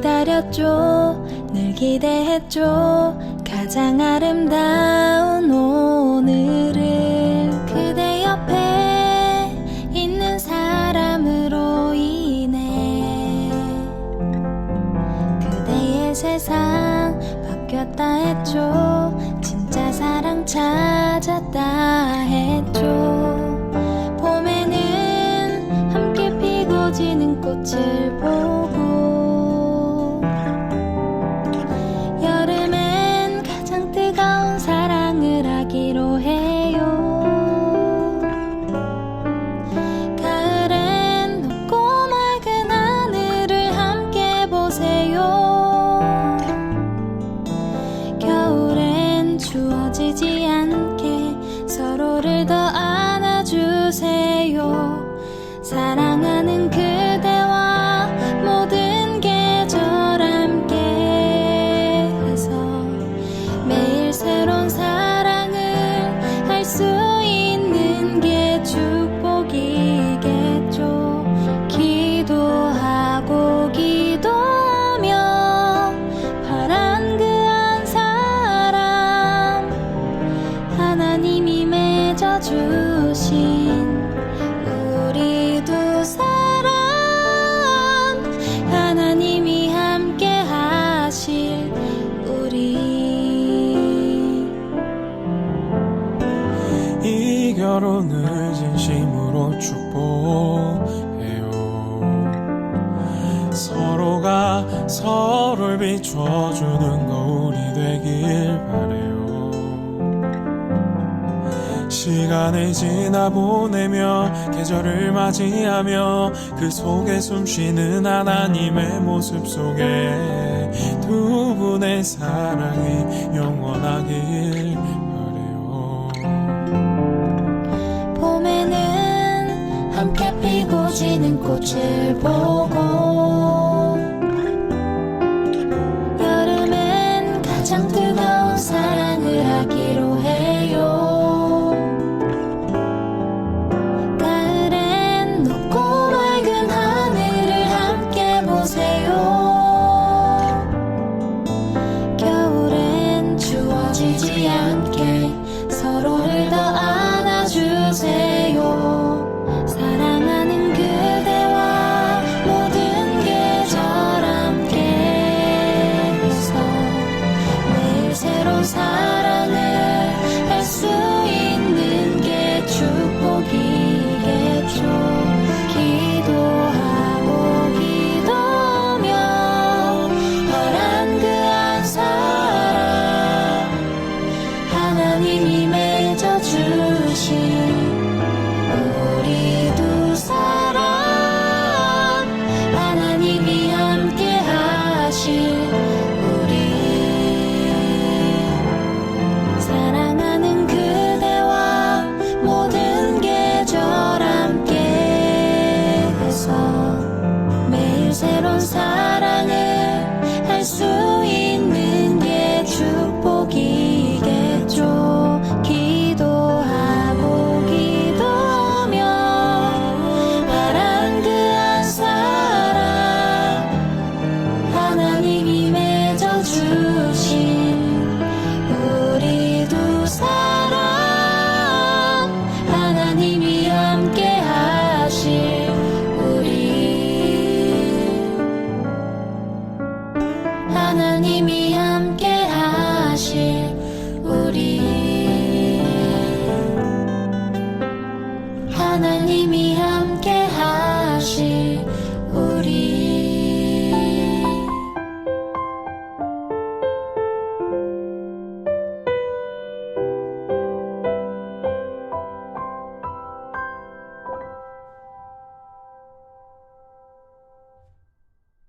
기다렸죠. 늘 기대했죠. 가장 아름다운 오늘을 그대 옆에 있는 사람으로 인해 그대의 세상 바뀌었다 했죠. 진짜 사랑 찾았다 했죠. 봄에는 함께 피고 지는 꽃을 보 주신 우리 두 사람 하나님이 함께 하실 우리. 이 결혼을 진심으로 축복해요. 서로가 서로를 비춰주는 거울이 되길 바래요 시간을 지나 보내며 계절을 맞이하며 그 속에 숨쉬는 하나님의 모습 속에 두 분의 사랑이 영원하길 바래요. 봄에는 함께 피고 지는 꽃을 보